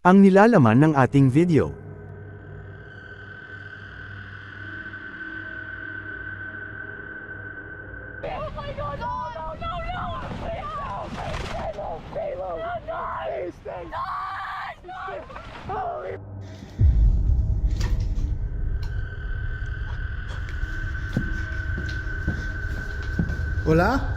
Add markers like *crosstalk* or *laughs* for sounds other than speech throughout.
Ang nilalaman ng ating video. Oh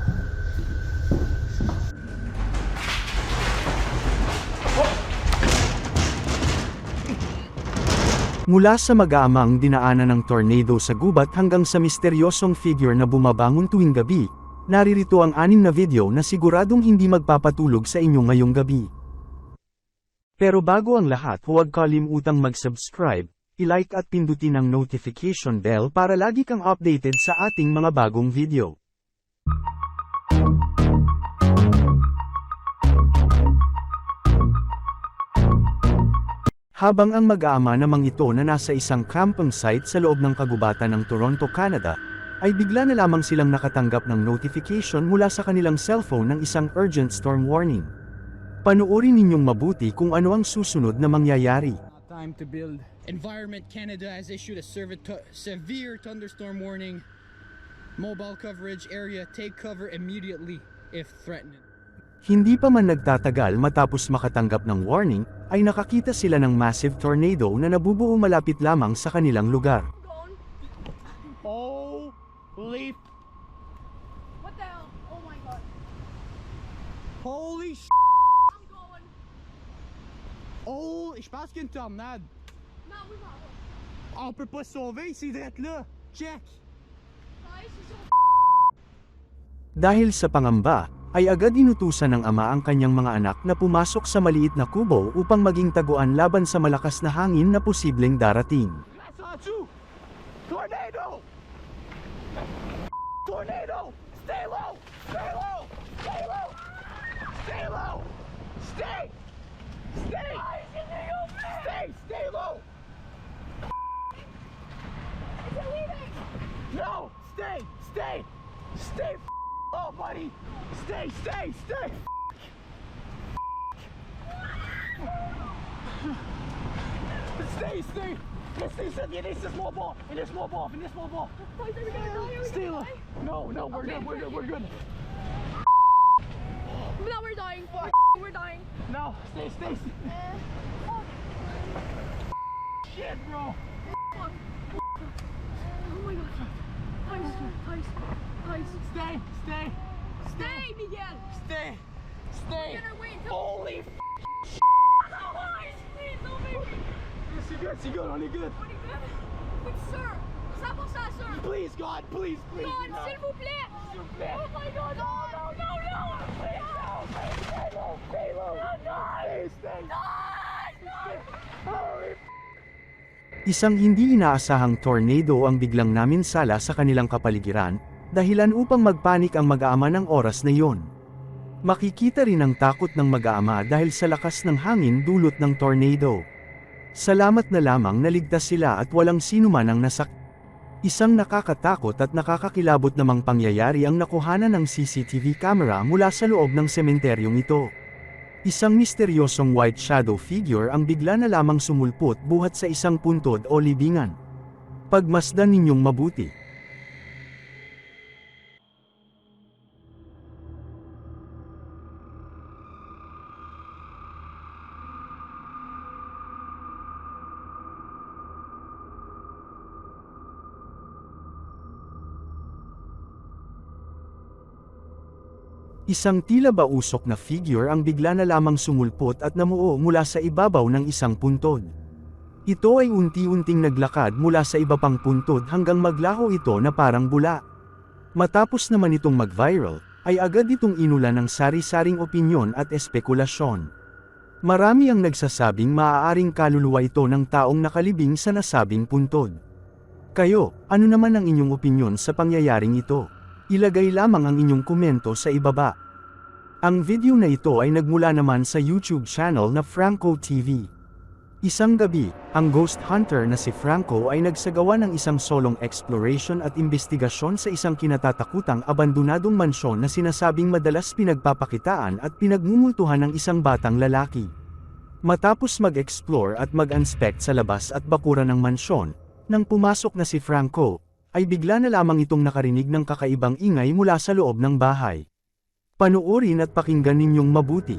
Mula sa mag-aamang dinaanan ng tornado sa gubat hanggang sa misteryosong figure na bumabangon tuwing gabi, naririto ang anim na video na siguradong hindi magpapatulog sa inyo ngayong gabi. Pero bago ang lahat huwag kalimutang mag-subscribe, i-like at pindutin ang notification bell para lagi kang updated sa ating mga bagong video. Habang ang mag-aama namang ito na nasa isang camping site sa loob ng kagubatan ng Toronto, Canada, ay bigla na lamang silang nakatanggap ng notification mula sa kanilang cellphone ng isang urgent storm warning. Panuorin ninyong mabuti kung ano ang susunod na mangyayari. Time to build. Environment Canada has issued a severe thunderstorm warning. Mobile coverage area, take cover immediately if threatened. Hindi pa man nagtatagal matapos makatanggap ng warning, ay nakakita sila ng massive tornado na nabubuo malapit lamang sa kanilang lugar. Holy, What the hell? Oh my god. holy sh**. I'm going. Oh, je pense qu'il y a une tornade. Non, oui. On peut pas sauver, c'est d'être là. Check. Dahil sa pangamba, ay agad inutusan ng ama ang kanyang mga anak na pumasok sa maliit na kubo upang maging taguan laban sa malakas na hangin na posibleng darating. Tornado. Tornado! Stay low! Stay low! Stay low! Stay low! Stay! Stay! Stay! Stay low! No! Stay! Stay! Stay! Oh, buddy! Stay! Stay! Stay! Stay! Stay! Stay! Stay! It is a small ball! It is small ball! It is small ball! Stay low! No, no, we're good, we're good, we're good. *laughs* No, we're dying. *laughs* We're dying. No, stay, stay. Shit, bro. Oh my god. Guys, guys, guys. Stay, stay, Stay, Miguel. stay, stay. Holy f- Guys, please, don't make me. C'est good, c'est good, on est good. You doing? But sir, 100% sir. Please, God, please, please. God, no. s'il vous plaît. S'il vous plaît. Oh my god, no, no, no, no. Please, no, please, stay low, stay low. Stay, stay. Holy f- Isang hindi inaasahang tornado ang biglang namin sala sa kanilang kapaligiran, dahilan upang magpanik ang mag-aama ng oras na iyon. Makikita rin ang takot ng mag-aama dahil sa lakas ng hangin dulot ng tornado. Salamat na lamang naligtas sila at walang sinuman ang nasak. Isang nakakatakot at nakakakilabot namang pangyayari ang nakuhanan ng CCTV camera mula sa loob ng sementeryong ito. Isang misteryosong white shadow figure ang bigla na lamang sumulpot buhat sa isang puntod o libingan. Pagmasdan ninyong mabuti. Isang tila ba usok na figure ang bigla na lamang sumulpot at namuo mula sa ibabaw ng isang puntod. Ito ay unti-unting naglakad mula sa iba pang puntod hanggang maglaho ito na parang bula. Matapos naman itong mag-viral, ay agad itong inulan ng sari-saring opinyon at espekulasyon. Marami ang nagsasabing maaaring kaluluwa ito ng taong nakalibing sa nasabing puntod. Kayo, ano naman ang inyong opinyon sa pangyayaring ito? Ilagay lamang ang inyong komento sa ibaba. Ang video na ito ay nagmula naman sa YouTube channel na Franco TV. Isang gabi, ang ghost hunter na si Franco ay nagsagawa ng isang solong exploration at investigasyon sa isang kinatatakutang abandonadong mansyon na sinasabing madalas pinagpapakitaan at pinagmumultuhan ng isang batang lalaki. Matapos mag-explore at mag-inspect sa labas at bakuran ng mansyon, nang pumasok na si Franco, ay bigla na lamang itong nakarinig ng kakaibang ingay mula sa loob ng bahay. Panuorin at pakinggan ninyong mabuti.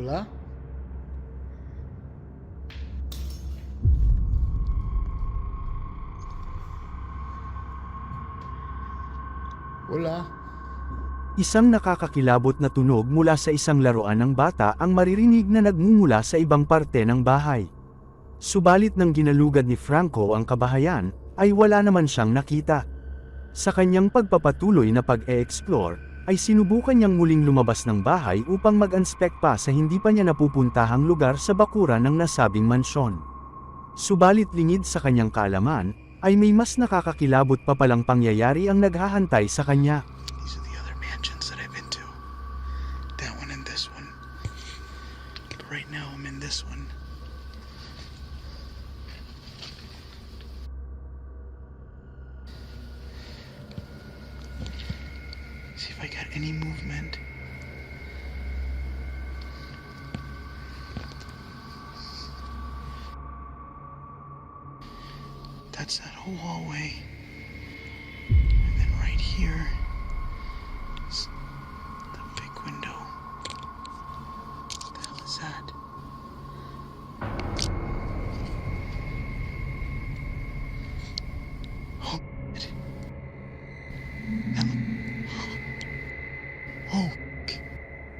Hola? Hola? Isang nakakakilabot na tunog mula sa isang laruan ng bata ang maririnig na nagmumula sa ibang parte ng bahay. Subalit nang ginalugad ni Franco ang kabahayan, ay wala naman siyang nakita. Sa kanyang pagpapatuloy na pag-e-explore, ay sinubukan niyang muling lumabas ng bahay upang mag-inspect pa sa hindi pa niya napupuntahang lugar sa bakuran ng nasabing mansyon. Subalit lingid sa kanyang kaalaman, ay may mas nakakakilabot pa palang pangyayari ang naghahantay sa kanya.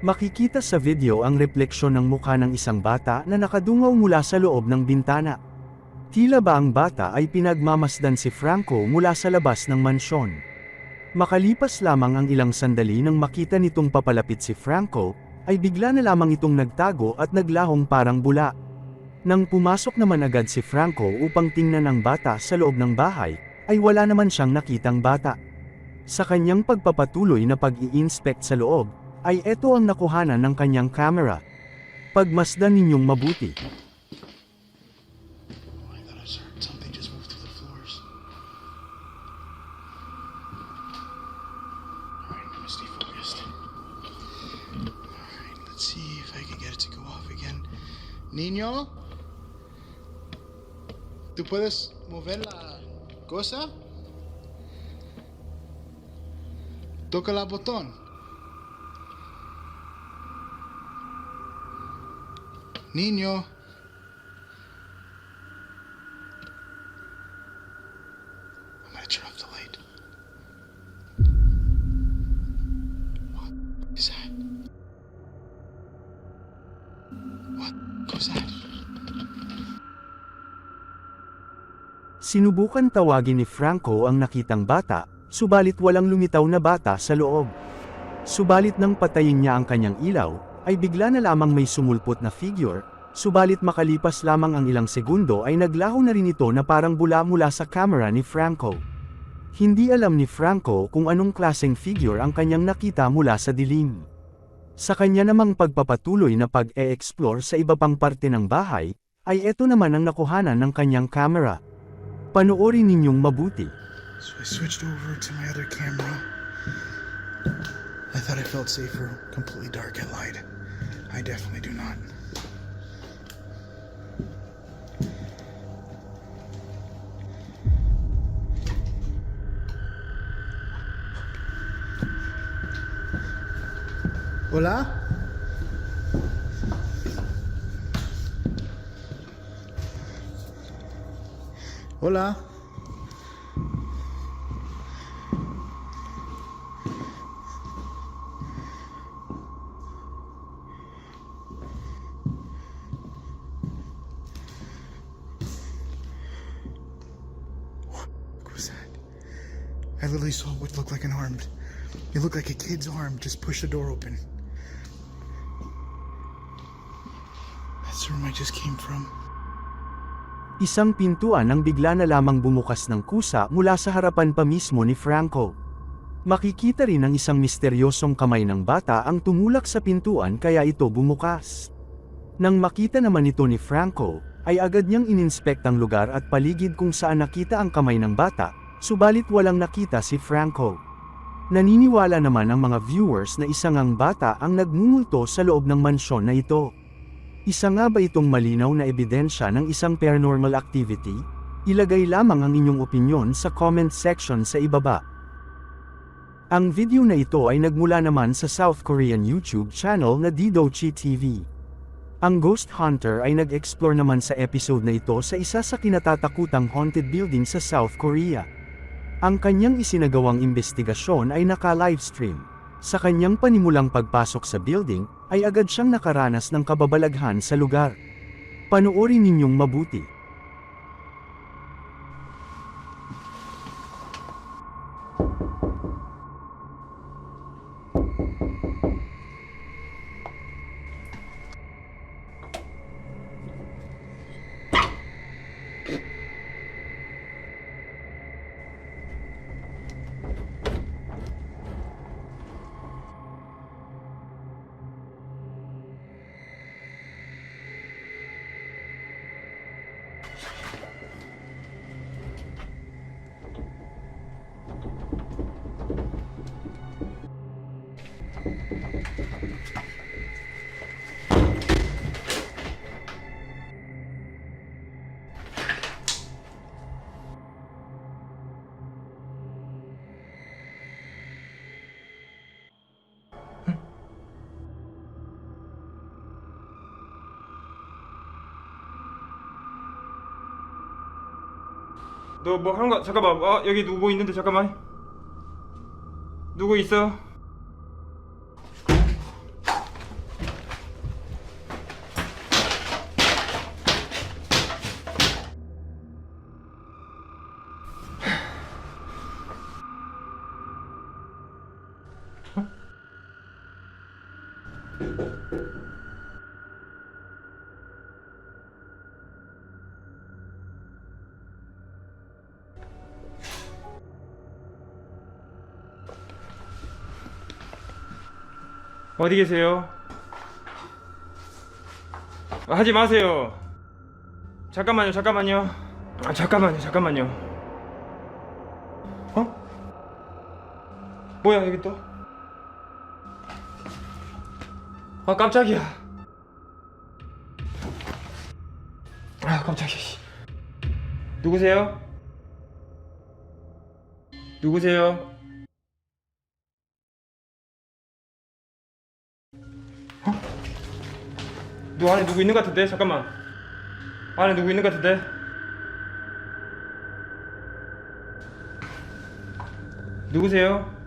Makikita sa video ang refleksyon ng mukha ng isang bata na nakadungaw mula sa loob ng bintana. Tila ba ang bata ay pinagmamasdan si Franco mula sa labas ng mansyon. Makalipas lamang ang ilang sandali nang makita nitong papalapit si Franco, ay bigla na lamang itong nagtago at naglahong parang bula. Nang pumasok naman agad si Franco upang tingnan ang bata sa loob ng bahay, ay wala naman siyang nakitang bata. Sa kanyang pagpapatuloy na pag-i-inspect sa loob, ay eto ang nakuhanan ng kanyang camera. Pagmasdan ninyong mabuti. Niño? ¿Tú puedes mover la cosa? Toca el botón. Niño. I'm gonna turn off the light. What is that? What was that? Sinubukan tawagin ni Franco ang nakitang bata, subalit walang lumitaw na bata sa loob. Subalit nang patayin niya ang kanyang ilaw, ay bigla na lamang may sumulpot na figure, subalit makalipas lamang ang ilang segundo ay naglaho na rin ito na parang bula mula sa camera ni Franco. Hindi alam ni Franco kung anong klaseng figure ang kanyang nakita mula sa dilim. Sa kanya namang pagpapatuloy na pag-e-explore sa iba pang parte ng bahay, ay eto naman ang nakuhanan ng kanyang camera. Panoorin ninyong mabuti. So I switched over to my other camera. I thought I felt safer completely dark at light. I definitely do not. Hola? Hola? What looked like an arm. It looked like a kid's arm just pushed the door open. That's the room I just came from. Isang pintuan ang bigla na lamang bumukas ng kusa mula sa harapan pa mismo ni Franco. Makikita rin ang isang misteryosong kamay ng bata ang tumulak sa pintuan kaya ito bumukas. Nang makita naman ito ni Franco, ay agad niyang ininspect ang lugar at paligid kung saan nakita ang kamay ng bata, subalit walang nakita si Franco. Naniniwala naman ang mga viewers na isang ang bata ang nagmumulto sa loob ng mansyon na ito. Isa nga ba itong malinaw na ebidensya ng isang paranormal activity? Ilagay lamang ang inyong opinyon sa comment section sa ibaba. Ang video na ito ay nagmula naman sa South Korean YouTube channel na Didochi TV. Ang Ghost Hunter ay nag-explore naman sa episode na ito sa isa sa kinatatakutang haunted building sa South Korea. Ang kanyang isinagawang investigasyon ay naka-livestream. Sa kanyang panimulang pagpasok sa building, ay agad siyang nakaranas ng kababalaghan sa lugar. Panoorin ninyong mabuti. 너 뭐 하는 거 잠깐만. 어 여기 누구 있는데 잠깐만. 누구 있어 어디 계세요? 아, 하지 마세요. 잠깐만요 잠깐만요. 아 잠깐만요 잠깐만요. 어? 뭐야 여기 또? 아 깜짝이야. 아 깜짝이야 씨. 누구세요? 누구세요 누 안에 누구 있는 것 같은데? 잠깐만. 안에 누구 있는 것 같은데? 누구세요?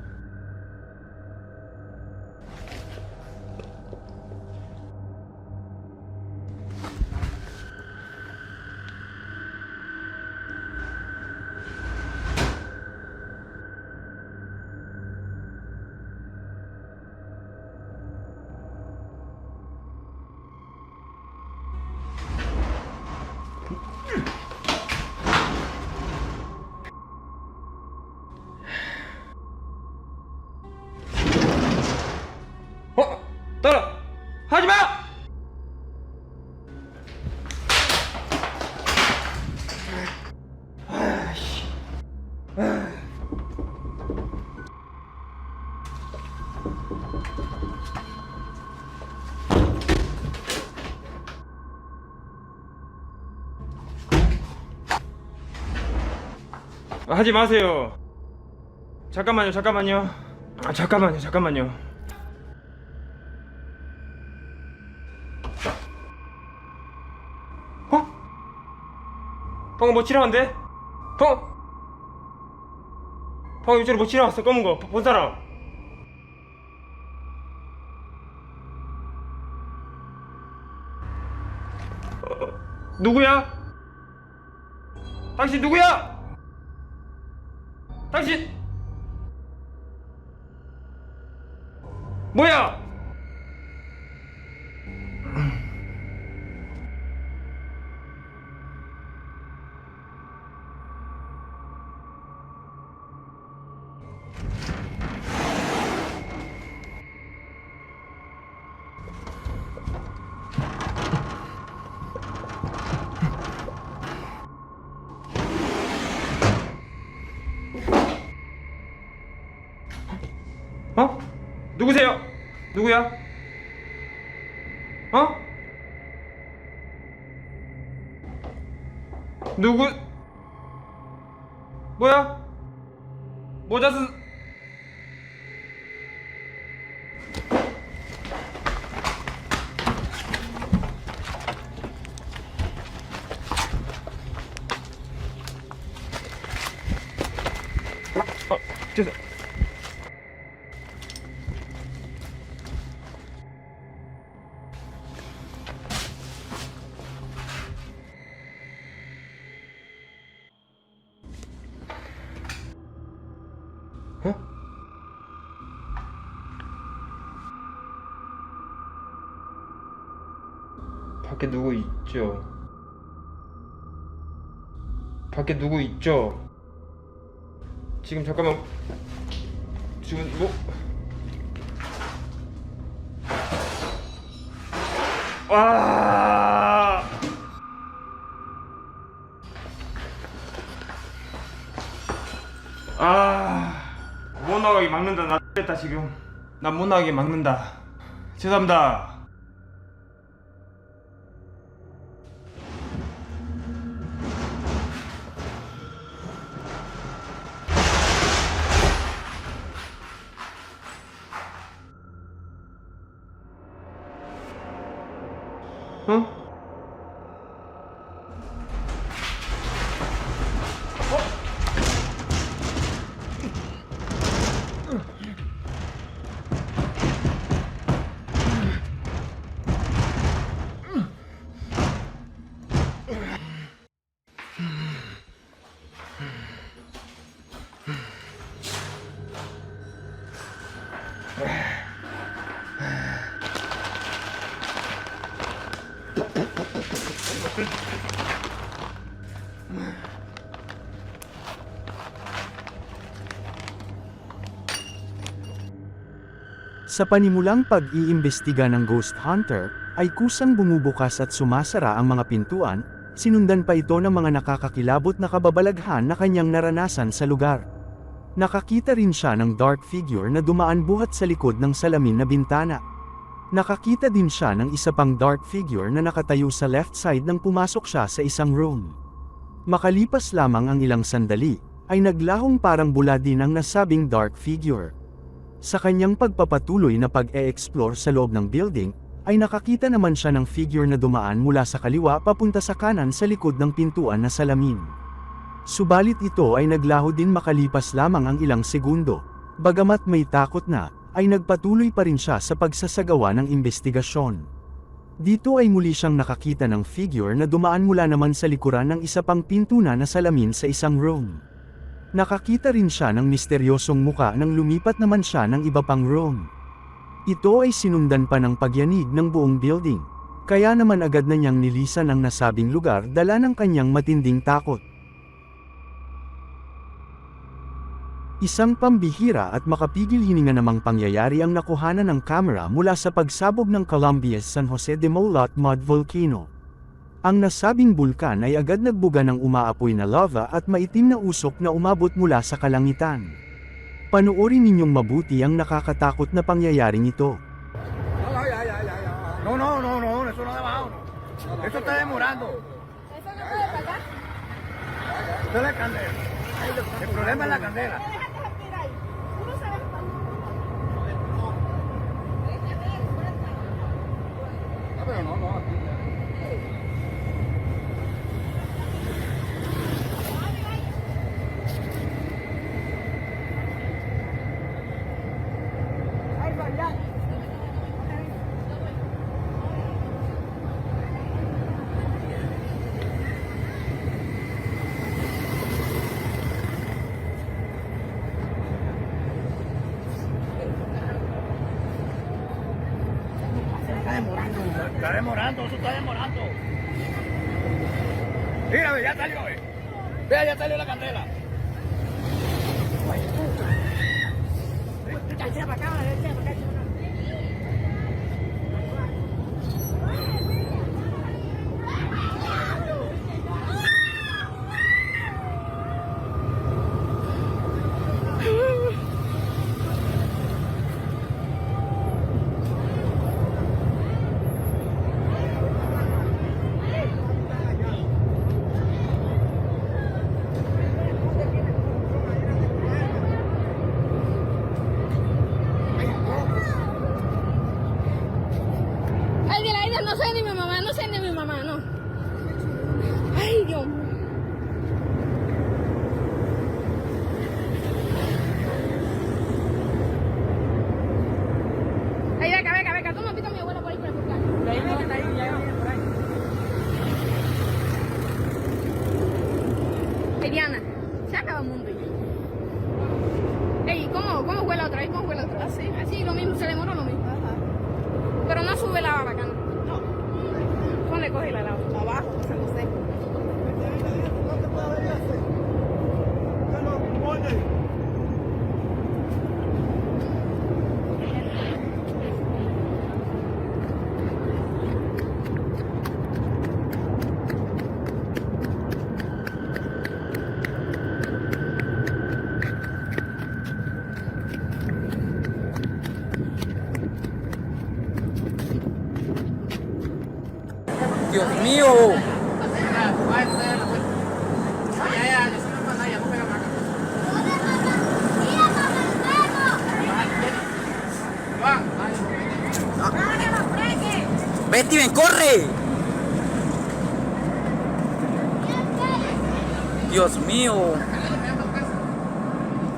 하지 마세요. 잠깐만요, 잠깐만요. 아, 잠깐만요, 잠깐만요. 어? 방금 뭐 지나갔는데? 어? 방금 이쪽으로 뭐 지나갔어 검은 거 본 사람 어, 누구야? 당신 누구야? 당신 뭐야? 어? 누구세요? 누구야? 어? 누구? 뭐야? 모자 쓴 어, 죄송. 밖에 누구 있죠? 밖에 누구 있죠? 지금 잠깐만 지금 뭐 와! 아, 못 나가게 막는다. 나 됐다 지금. 난못 나가게 막는다. 죄송합니다. 嗯。Sa panimulang pag-iimbestiga ng Ghost Hunter, ay kusang bumubukas at sumasara ang mga pintuan, sinundan pa ito ng mga nakakakilabot na kababalaghan na kanyang naranasan sa lugar. Nakakita rin siya ng dark figure na dumaan buhat sa likod ng salamin na bintana. Nakakita din siya ng isa pang dark figure na nakatayo sa left side nang pumasok siya sa isang room. Makalipas lamang ang ilang sandali, ay naglahong parang bula din ang nasabing dark figure. Sa kanyang pagpapatuloy na pag-e-explore sa loob ng building, ay nakakita naman siya ng figure na dumaan mula sa kaliwa papunta sa kanan sa likod ng pintuan na salamin. Subalit ito ay naglaho din makalipas lamang ang ilang segundo. Bagamat may takot na, ay nagpatuloy pa rin siya sa pagsasagawa ng investigasyon. Dito ay muli siyang nakakita ng figure na dumaan mula naman sa likuran ng isa pang pinto na na salamin sa isang room. Nakakita rin siya ng misteryosong muka nang lumipat naman siya ng iba pang room. Ito ay sinundan pa ng pagyanig ng buong building. Kaya naman agad na niyang nilisan ang nasabing lugar dala ng kanyang matinding takot. Isang pambihira at makapigil hininga namang pangyayari ang nakuhanan ng kamera mula sa pagsabog ng Columbia's San Jose de Molot Mud Volcano. Ang nasabing bulkan ay agad nagbuga ng umaapoy na lava at maitim na usok na umabot mula sa kalangitan. Panoorin ninyong mabuti ang nakakatakot na pangyayaring ito. No, no, no, no, eso no abajo. Eso está demorando. ¿Eso no puede pasar? Esto es la candela. El problema es la candela. Está demorando, eso está demorando. Mira, ve, ya salió, ve. Vea, ya salió la candela. Diana, se acaba el mundo ya. Ey, ¿cómo, cómo fue la otra vez? ¿Cómo fue la otra vez? Así, así, lo mismo, se demoró lo mismo. Pero no sube la bacana. No. ¿Dónde coge la lava? Abajo, o sea, no sé. ¡Ven, corre! Dios mío.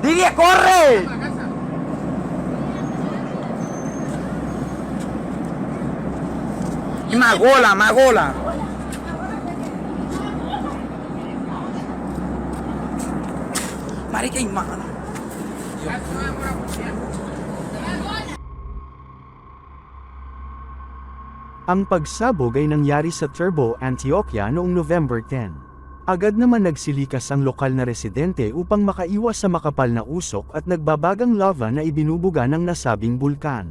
Divia, corre. Y más gola, más gola. Marica, y más. Ang pagsabog ay nangyari sa Turbo, Antioquia noong November 10. Agad naman nagsilikas ang lokal na residente upang makaiwas sa makapal na usok at nagbabagang lava na ibinubuga ng nasabing bulkan.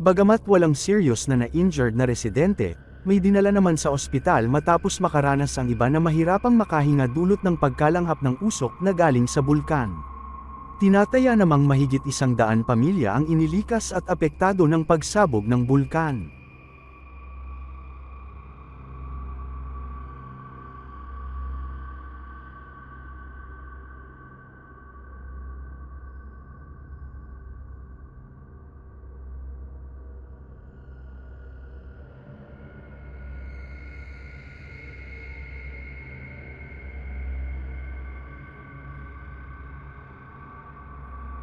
Bagamat walang serious na na-injured na residente, may dinala naman sa ospital matapos makaranas ang iba na mahirapang makahinga dulot ng pagkalanghap ng usok na galing sa bulkan. Tinataya namang mahigit isang daan pamilya ang inilikas at apektado ng pagsabog ng bulkan.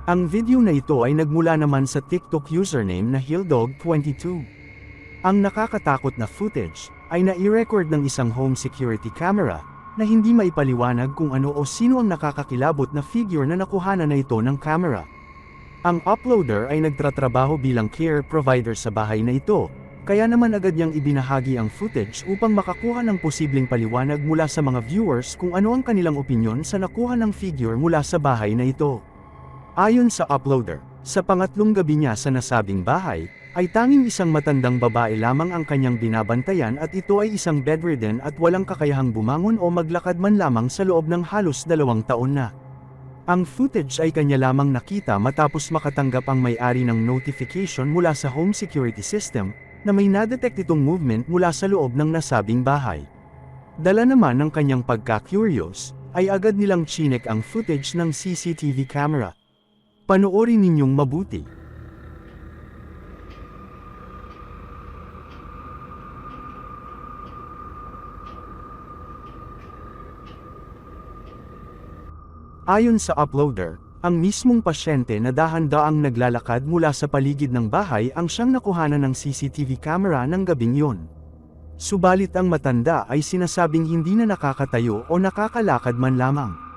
Ang video na ito ay nagmula naman sa TikTok username na Hilldog22. Ang nakakatakot na footage ay nai-record ng isang home security camera na hindi maipaliwanag kung ano o sino ang nakakakilabot na figure na nakuhanan na ito ng camera. Ang uploader ay nagtratrabaho bilang care provider sa bahay na ito, kaya naman agad niyang ibinahagi ang footage upang makakuha ng posibleng paliwanag mula sa mga viewers kung ano ang kanilang opinyon sa nakuha ng figure mula sa bahay na ito. Ayon sa uploader, sa pangatlong gabi niya sa nasabing bahay, ay tanging isang matandang babae lamang ang kanyang binabantayan at ito ay isang bedridden at walang kakayahang bumangon o maglakad man lamang sa loob ng halos dalawang taon na. Ang footage ay kanya lamang nakita matapos makatanggap ang may-ari ng notification mula sa home security system na may nadetect itong movement mula sa loob ng nasabing bahay. Dala naman ng kanyang pagka-curious, ay agad nilang chinek ang footage ng CCTV camera. Panoorin ninyong mabuti. Ayon sa uploader, ang mismong pasyente na dahan-daang naglalakad mula sa paligid ng bahay ang siyang nakuhanan ng CCTV camera ng gabing yon. Subalit ang matanda ay sinasabing hindi na nakakatayo o nakakalakad man lamang.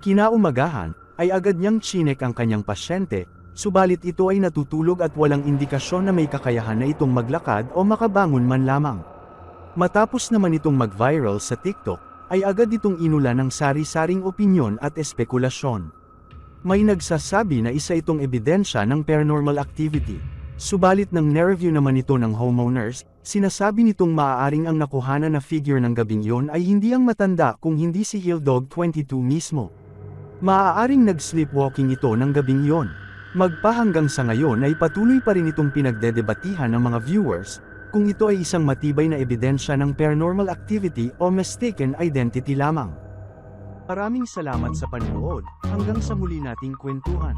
Kinaumagahan, ay agad niyang chinek ang kanyang pasyente, subalit ito ay natutulog at walang indikasyon na may kakayahan na itong maglakad o makabangon man lamang. Matapos naman itong mag-viral sa TikTok, ay agad itong inula ng sari-saring opinyon at espekulasyon. May nagsasabi na isa itong ebidensya ng paranormal activity. Subalit nang nereview naman ito ng homeowners, sinasabi nitong maaaring ang nakuhanan na figure ng gabing yon ay hindi ang matanda kung hindi si Hildog 22 mismo. Maaaring nag-sleepwalking ito ng gabing yon. Magpahanggang sa ngayon ay patuloy pa rin itong pinagdedebatihan ng mga viewers, kung ito ay isang matibay na ebidensya ng paranormal activity o mistaken identity lamang. Maraming salamat sa panonood, hanggang sa muli nating kwentuhan.